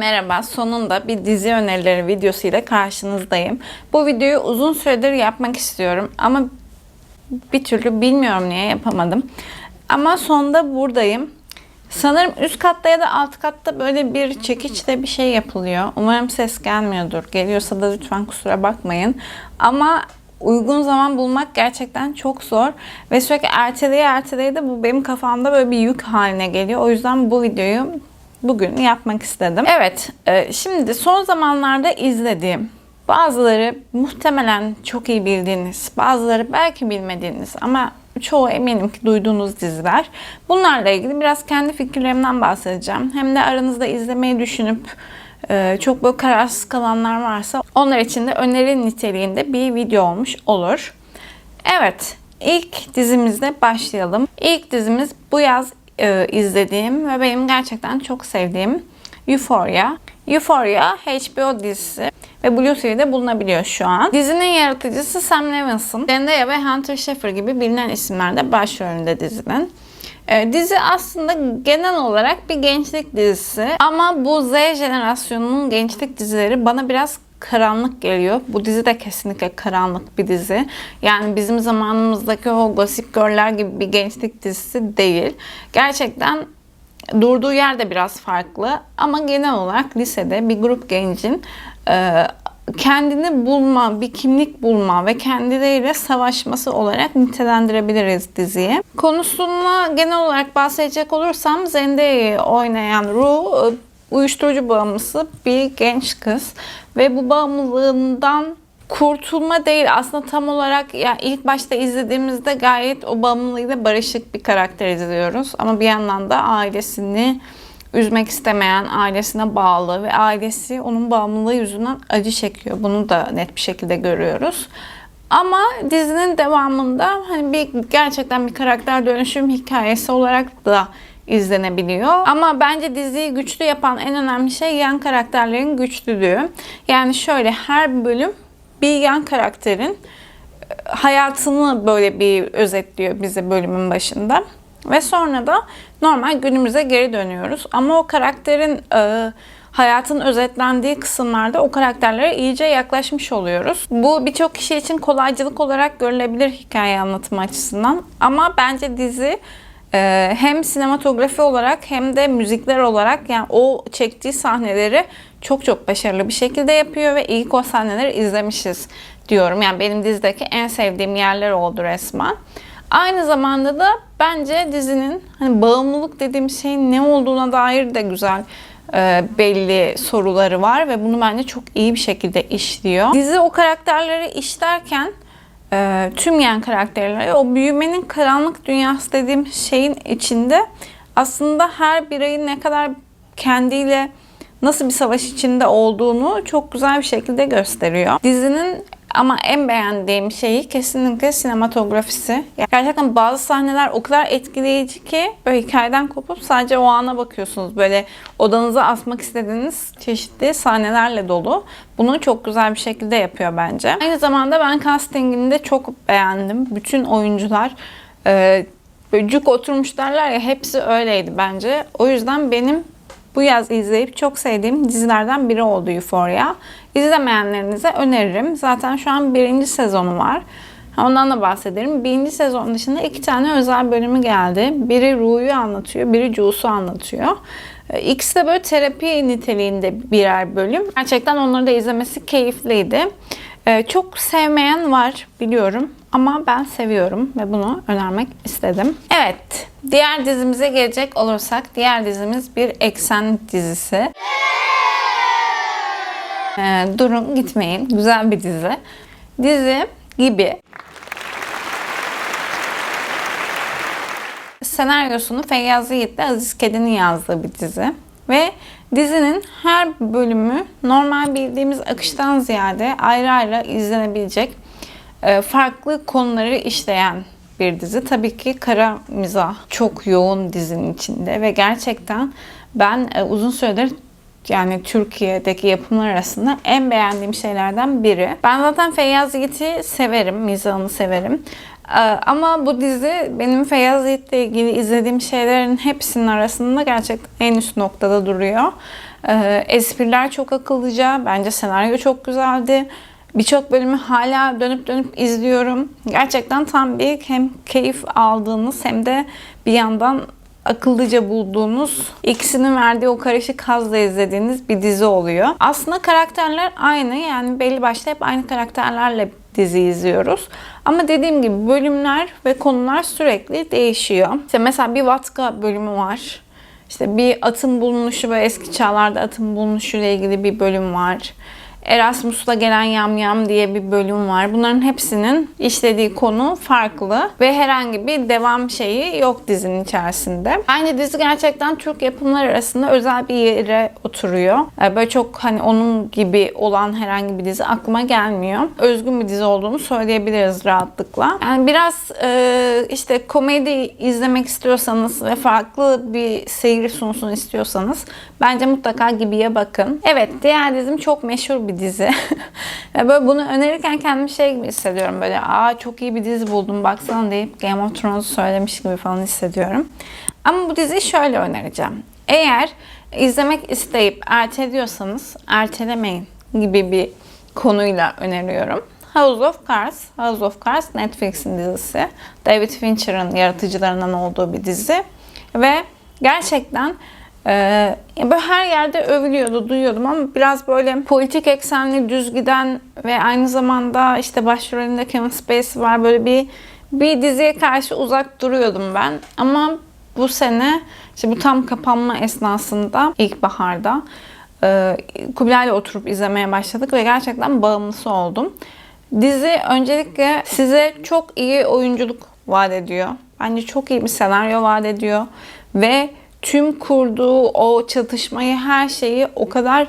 merhaba. Sonunda bir dizi önerileri videosuyla karşınızdayım. Bu videoyu uzun süredir yapmak istiyorum ama bir türlü bilmiyorum niye yapamadım. Ama sonunda buradayım. Sanırım üst katta ya da alt katta böyle bir çekiçle bir şey yapılıyor. Umarım ses gelmiyordur. Geliyorsa da lütfen kusura bakmayın. Ama uygun zaman bulmak gerçekten çok zor. Ve sürekli erteleye erteleye de bu benim kafamda böyle bir yük haline geliyor. O yüzden bu videoyu bugün yapmak istedim. Evet, e, şimdi son zamanlarda izlediğim bazıları muhtemelen çok iyi bildiğiniz, bazıları belki bilmediğiniz ama çoğu eminim ki duyduğunuz diziler. Bunlarla ilgili biraz kendi fikirlerimden bahsedeceğim. Hem de aranızda izlemeyi düşünüp e, çok böyle kararsız kalanlar varsa onlar için de öneri niteliğinde bir video olmuş olur. Evet, ilk dizimizle başlayalım. İlk dizimiz bu yaz e, izlediğim ve benim gerçekten çok sevdiğim Euphoria. Euphoria HBO dizisi ve Blue TV'de bulunabiliyor şu an. Dizinin yaratıcısı Sam Levinson. Zendaya ve Hunter Schafer gibi bilinen isimler de başrolünde dizinin. E, dizi aslında genel olarak bir gençlik dizisi ama bu Z jenerasyonunun gençlik dizileri bana biraz karanlık geliyor. Bu dizi de kesinlikle karanlık bir dizi. Yani bizim zamanımızdaki o Gossip Girl'ler gibi bir gençlik dizisi değil. Gerçekten durduğu yer de biraz farklı ama genel olarak lisede bir grup gencin e, kendini bulma, bir kimlik bulma ve kendileriyle savaşması olarak nitelendirebiliriz diziyi. Konusuna genel olarak bahsedecek olursam Zendaya'yı oynayan Rue uyuşturucu bağımlısı bir genç kız ve bu bağımlılığından kurtulma değil aslında tam olarak ya ilk başta izlediğimizde gayet o bağımlılığıyla barışık bir karakter izliyoruz ama bir yandan da ailesini üzmek istemeyen, ailesine bağlı ve ailesi onun bağımlılığı yüzünden acı çekiyor. Bunu da net bir şekilde görüyoruz. Ama dizinin devamında hani bir gerçekten bir karakter dönüşüm hikayesi olarak da izlenebiliyor. Ama bence diziyi güçlü yapan en önemli şey yan karakterlerin güçlülüğü. Yani şöyle her bölüm bir yan karakterin hayatını böyle bir özetliyor bize bölümün başında. Ve sonra da normal günümüze geri dönüyoruz. Ama o karakterin e, hayatın özetlendiği kısımlarda o karakterlere iyice yaklaşmış oluyoruz. Bu birçok kişi için kolaycılık olarak görülebilir hikaye anlatımı açısından. Ama bence dizi e, hem sinematografi olarak hem de müzikler olarak yani o çektiği sahneleri çok çok başarılı bir şekilde yapıyor ve ilk o sahneleri izlemişiz diyorum. Yani benim dizideki en sevdiğim yerler oldu resmen. Aynı zamanda da bence dizinin hani bağımlılık dediğim şeyin ne olduğuna dair de güzel e, belli soruları var ve bunu bence çok iyi bir şekilde işliyor. Dizi o karakterleri işlerken e, tüm yan karakterleri o büyümenin karanlık dünyası dediğim şeyin içinde aslında her bireyin ne kadar kendiyle nasıl bir savaş içinde olduğunu çok güzel bir şekilde gösteriyor. Dizinin ama en beğendiğim şeyi kesinlikle sinematografisi. Gerçekten bazı sahneler o kadar etkileyici ki böyle hikayeden kopup sadece o ana bakıyorsunuz. Böyle odanıza asmak istediğiniz çeşitli sahnelerle dolu. Bunu çok güzel bir şekilde yapıyor bence. Aynı zamanda ben castingini de çok beğendim. Bütün oyuncular e, böyle cuk oturmuş derler ya hepsi öyleydi bence. O yüzden benim bu yaz izleyip çok sevdiğim dizilerden biri oldu Euphoria. İzlemeyenlerinize öneririm. Zaten şu an birinci sezonu var. Ondan da bahsederim. Birinci sezon dışında iki tane özel bölümü geldi. Biri Ru'yu anlatıyor, biri Ju'su anlatıyor. İkisi de böyle terapi niteliğinde birer bölüm. Gerçekten onları da izlemesi keyifliydi. Ee, çok sevmeyen var biliyorum ama ben seviyorum ve bunu önermek istedim. Evet, diğer dizimize gelecek olursak diğer dizimiz bir eksen dizisi. Ee, durun gitmeyin, güzel bir dizi. Dizi gibi senaryosunu Feyyaz Yiğit ile Aziz Kedi'nin yazdığı bir dizi. Ve dizinin her bölümü normal bildiğimiz akıştan ziyade ayrı ayrı izlenebilecek e, farklı konuları işleyen bir dizi. Tabii ki kara mizah çok yoğun dizinin içinde ve gerçekten ben e, uzun süredir yani Türkiye'deki yapımlar arasında en beğendiğim şeylerden biri. Ben zaten Feyyaz Yiğit'i severim, mizahını severim. Ee, ama bu dizi benim Feyyaz Yiğit'le ilgili izlediğim şeylerin hepsinin arasında gerçekten en üst noktada duruyor. Ee, espriler çok akıllıca. Bence senaryo çok güzeldi. Birçok bölümü hala dönüp dönüp izliyorum. Gerçekten tam bir hem keyif aldığınız hem de bir yandan akıllıca bulduğunuz, ikisinin verdiği o karışık hazla izlediğiniz bir dizi oluyor. Aslında karakterler aynı yani belli başta hep aynı karakterlerle dizi izliyoruz. Ama dediğim gibi bölümler ve konular sürekli değişiyor. İşte mesela bir Vatka bölümü var. İşte bir atın bulunuşu ve eski çağlarda atın bulunuşu ile ilgili bir bölüm var. Erasmus'ta gelen yamyam diye bir bölüm var. Bunların hepsinin işlediği konu farklı ve herhangi bir devam şeyi yok dizinin içerisinde. Aynı dizi gerçekten Türk yapımlar arasında özel bir yere oturuyor. Ee, Böyle çok hani onun gibi olan herhangi bir dizi aklıma gelmiyor. Özgün bir dizi olduğunu söyleyebiliriz rahatlıkla. Yani biraz e, işte komedi izlemek istiyorsanız ve farklı bir seyir sunsun istiyorsanız bence mutlaka Gibi'ye bakın. Evet diğer dizim çok meşhur bir dizi. Ve böyle bunu önerirken kendimi şey gibi hissediyorum böyle aa çok iyi bir dizi buldum baksana deyip Game of Thrones'u söylemiş gibi falan hissediyorum. Ama bu diziyi şöyle önereceğim. Eğer izlemek isteyip erteliyorsanız ertelemeyin gibi bir konuyla öneriyorum. House of Cards. House of Cards Netflix'in dizisi. David Fincher'ın yaratıcılarından olduğu bir dizi. Ve gerçekten ee, böyle her yerde övülüyordu, duyuyordum ama biraz böyle politik eksenli, düz giden ve aynı zamanda işte başrolünde Kevin Spacey var. Böyle bir bir diziye karşı uzak duruyordum ben. Ama bu sene işte bu tam kapanma esnasında ilkbaharda e, Kubilay'la oturup izlemeye başladık ve gerçekten bağımlısı oldum. Dizi öncelikle size çok iyi oyunculuk vaat ediyor. Bence çok iyi bir senaryo vaat ediyor ve tüm kurduğu o çatışmayı, her şeyi o kadar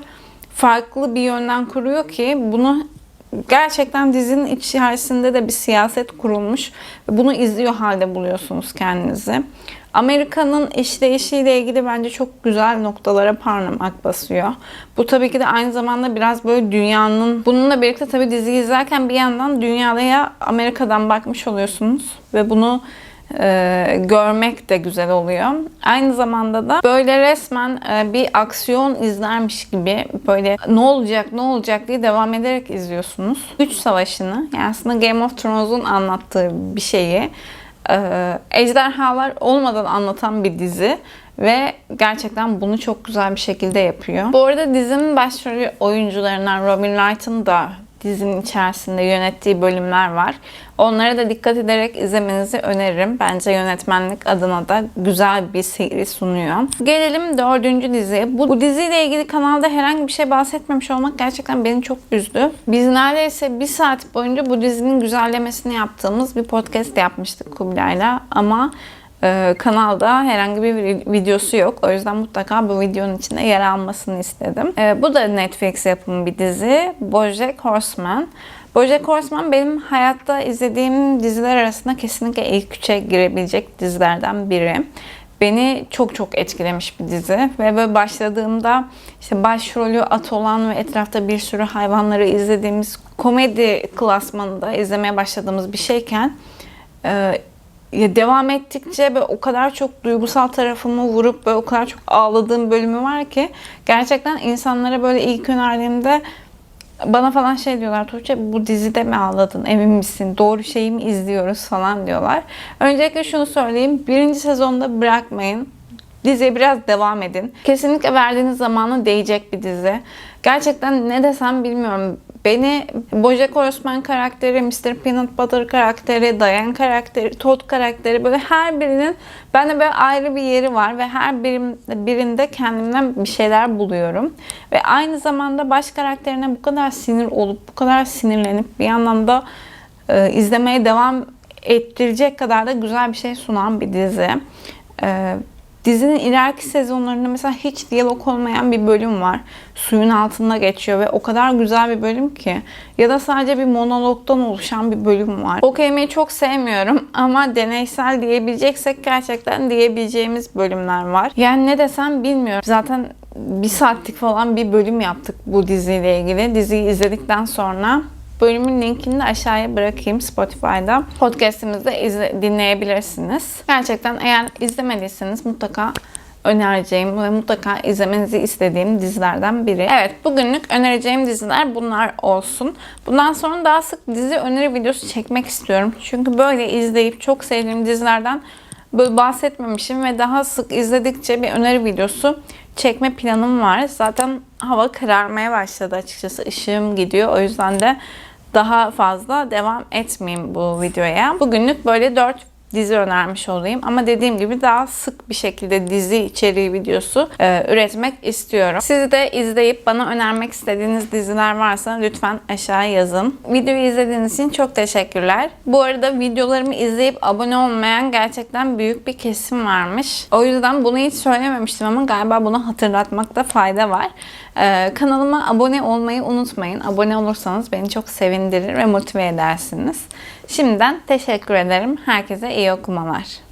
farklı bir yönden kuruyor ki bunu gerçekten dizinin içerisinde de bir siyaset kurulmuş bunu izliyor halde buluyorsunuz kendinizi. Amerika'nın işleyişiyle ilgili bence çok güzel noktalara parmak basıyor. Bu tabii ki de aynı zamanda biraz böyle dünyanın bununla birlikte tabii diziyi izlerken bir yandan dünyaya Amerika'dan bakmış oluyorsunuz ve bunu e, görmek de güzel oluyor. Aynı zamanda da böyle resmen e, bir aksiyon izlermiş gibi böyle ne olacak ne olacak diye devam ederek izliyorsunuz. Güç savaşını yani aslında Game of Thrones'un anlattığı bir şeyi e, ejderhalar olmadan anlatan bir dizi ve gerçekten bunu çok güzel bir şekilde yapıyor. Bu arada dizinin başrolü oyuncularından Robin Wright'ın da dizinin içerisinde yönettiği bölümler var. Onlara da dikkat ederek izlemenizi öneririm. Bence yönetmenlik adına da güzel bir seyri sunuyor. Gelelim dördüncü diziye. Bu, bu diziyle ilgili kanalda herhangi bir şey bahsetmemiş olmak gerçekten beni çok üzdü. Biz neredeyse bir saat boyunca bu dizinin güzellemesini yaptığımız bir podcast yapmıştık Kubilay'la ama ee, kanalda herhangi bir videosu yok. O yüzden mutlaka bu videonun içinde yer almasını istedim. Ee, bu da Netflix yapımı bir dizi. Bojack Horseman. Bojack Horseman benim hayatta izlediğim diziler arasında kesinlikle ilk üçe girebilecek dizilerden biri. Beni çok çok etkilemiş bir dizi ve böyle başladığımda işte başrolü at olan ve etrafta bir sürü hayvanları izlediğimiz komedi klasmanında izlemeye başladığımız bir şeyken e, ya devam ettikçe böyle o kadar çok duygusal tarafımı vurup böyle o kadar çok ağladığım bölümü var ki gerçekten insanlara böyle ilk önerdiğimde bana falan şey diyorlar Tuğçe bu dizide mi ağladın emin misin doğru şeyi mi izliyoruz falan diyorlar. Öncelikle şunu söyleyeyim birinci sezonda bırakmayın diziye biraz devam edin. Kesinlikle verdiğiniz zamanı değecek bir dizi. Gerçekten ne desem bilmiyorum. Beni Bojack Horseman karakteri, Mr. Peanut Butter karakteri, Diane karakteri, Todd karakteri böyle her birinin bende böyle ayrı bir yeri var ve her birim, birinde kendimden bir şeyler buluyorum. Ve aynı zamanda baş karakterine bu kadar sinir olup, bu kadar sinirlenip bir yandan da e, izlemeye devam ettirecek kadar da güzel bir şey sunan bir dizi. E, Dizinin ileriki sezonlarında mesela hiç diyalog olmayan bir bölüm var. Suyun altında geçiyor ve o kadar güzel bir bölüm ki. Ya da sadece bir monologdan oluşan bir bölüm var. O kelimeyi çok sevmiyorum ama deneysel diyebileceksek gerçekten diyebileceğimiz bölümler var. Yani ne desem bilmiyorum. Zaten bir saatlik falan bir bölüm yaptık bu diziyle ilgili. Diziyi izledikten sonra Bölümün linkini de aşağıya bırakayım Spotify'da. Podcast'imizde izle, dinleyebilirsiniz. Gerçekten eğer izlemediyseniz mutlaka önereceğim ve mutlaka izlemenizi istediğim dizilerden biri. Evet bugünlük önereceğim diziler bunlar olsun. Bundan sonra daha sık dizi öneri videosu çekmek istiyorum. Çünkü böyle izleyip çok sevdiğim dizilerden böyle bahsetmemişim ve daha sık izledikçe bir öneri videosu çekme planım var. Zaten hava kararmaya başladı açıkçası. Işığım gidiyor. O yüzden de daha fazla devam etmeyeyim bu videoya. Bugünlük böyle 4 dizi önermiş olayım. Ama dediğim gibi daha sık bir şekilde dizi içeriği videosu e, üretmek istiyorum. Siz de izleyip bana önermek istediğiniz diziler varsa lütfen aşağıya yazın. Videoyu izlediğiniz için çok teşekkürler. Bu arada videolarımı izleyip abone olmayan gerçekten büyük bir kesim varmış. O yüzden bunu hiç söylememiştim ama galiba bunu hatırlatmakta fayda var. E, kanalıma abone olmayı unutmayın. Abone olursanız beni çok sevindirir ve motive edersiniz. Şimdiden teşekkür ederim. Herkese iyi okumalar.